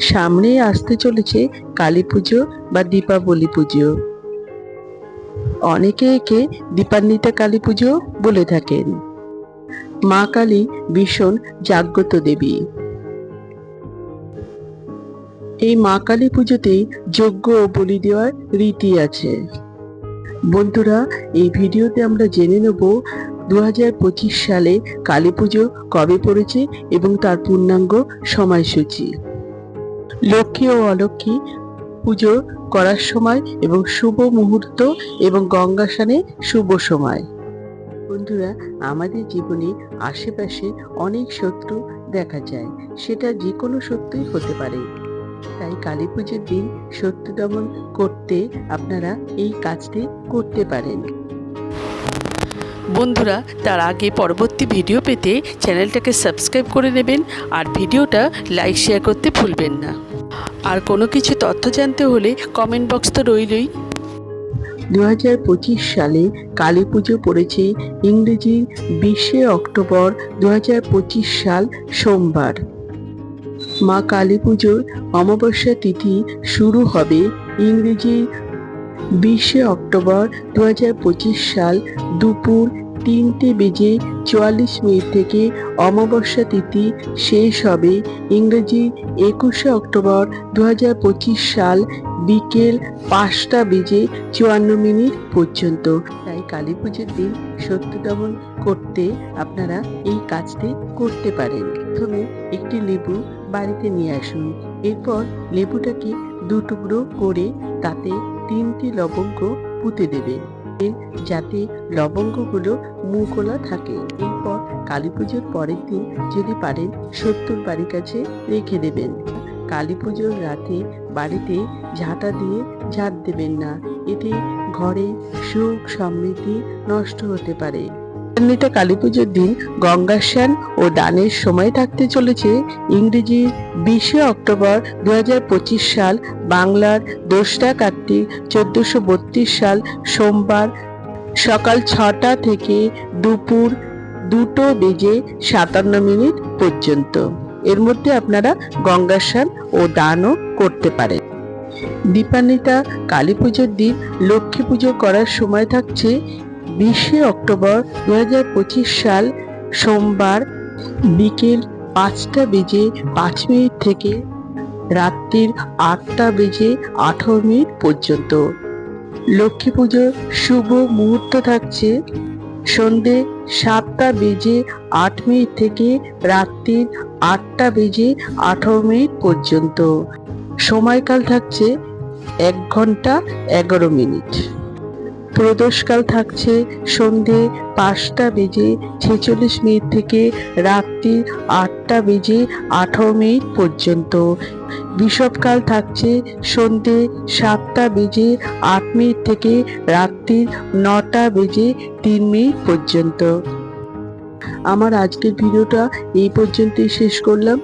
সামনেই আসতে চলেছে কালী পুজো বা দীপাবলি পুজো। অনেকে একে দীপান্বিতা কালী পুজো বলে থাকেন। মা কালী ভীষণ জাগ্রত দেবী। এই মা কালী পুজোতে যজ্ঞ ও বলি দেওয়ার রীতি আছে। বন্ধুরা, এই ভিডিওতে আমরা জেনে নেব দু হাজার পঁচিশ সালে কালী পুজো কবে পড়েছে এবং তার পূর্ণাঙ্গ সময়সূচি। লক্ষ্মী ও অলক্ষ্মী পুজো করার সময় এবং শুভ মুহূর্ত এবং গঙ্গা স্নানে শুভ সময়। বন্ধুরা, আমাদের জীবনে আশেপাশে অনেক শত্রু দেখা যায়, সেটা যে কোনো শত্রুই হতে পারে। তাই কালী পুজোর দিন শত্রু দমন করতে আপনারা এই কাজটি করতে পারেন। বন্ধুরা, তার আগে পরবর্তী ভিডিও পেতে চ্যানেলটাকে সাবস্ক্রাইব করে নেবেন আর ভিডিওটা লাইক, শেয়ার করতে ভুলবেন না। আর কোনো কিছু তথ্য জানতে হলে কমেন্ট বক্স তো রইলই। দু হাজার পঁচিশ সালে কালী পুজো পড়েছে ইংরেজি বিশে অক্টোবর দু হাজার পঁচিশ সাল সোমবার। মা কালী পুজোর অমাবস্যা তিথি শুরু হবে ইংরেজি বিশে অক্টোবর দু হাজার পঁচিশ সাল দুপুর তিনটে বেজে চুয়াল্লিশ মিনিট থেকে অমাবস্যা তিথি শেষ হবে। ইংরেজি একুশে অক্টোবর দু হাজার পঁচিশ সাল বিকেল পাঁচটা বেজে চুয়ান্ন মিনিট পর্যন্ত। তাই কালী পুজোর দিন সত্য দমন করতে আপনারা এই কাজটি করতে পারেন। প্রথমে একটি লেবু বাড়িতে নিয়ে আসুন। এরপর লেবুটাকে দু টুকরো করে তাতে তিনটি লবঙ্গ পুঁতে দেবেন যাতে লবঙ্গগুলো মুখোলা থাকে। এরপর কালী পুজোর পরের দিন যদি পারেন সত্তর বাড়ির কাছে রেখে দেবেন। কালী পুজোর রাতে বাড়িতে ঝাঁটা দিয়ে ঝাঁট দেবেন না। এতে ঘরে সুখ সমৃদ্ধি নষ্ট হতে পারে। এমনিতে কালী পুজোর দিন গঙ্গা স্নান ও দানের সময় থাকতে চলেছে ইংরেজি বিশে অক্টোবর দু হাজার পঁচিশ সাল বাংলার দোসরা কার্তিক চোদ্দশো সাল সোমবার সকাল ছটা থেকে দুপুর দুটো বেজে সাতান্ন মিনিট পর্যন্ত। এর মধ্যে আপনারা গঙ্গা স্নান ও দানও করতে পারেন। দীপান্বিতা কালী পুজোর দিন লক্ষ্মী পুজো করার সময় থাকছে বিশে অক্টোবর দু হাজার পঁচিশ সাল সোমবার বিকেল পাঁচটা বেজে পাঁচ মিনিট থেকে রাত্রির আটটা বেজে আঠারো মিনিট পর্যন্ত। লক্ষ্মী পুজোর শুভ মুহূর্ত থাকছে সন্ধে সাতটা বেজে আট মিনিট থেকে রাত্রির আটটা বেজে আঠারো মিনিট পর্যন্ত। সময়কাল থাকছে এক ঘণ্টা এগারো মিনিট। প্রদোষকাল থাকছে সন্ধে পাঁচটা বেজে ছেচল্লিশ মিনিট থেকে রাত্রি আটটা বেজে আঠারো মিনিট পর্যন্ত। বিষবকাল থাকছে সন্ধে সাতটা বেজে আট মিনিট থেকে রাত্রির নটা বেজে তিন মিনিট পর্যন্ত। আমার আজকের ভিডিওটা এই পর্যন্তই শেষ করলাম।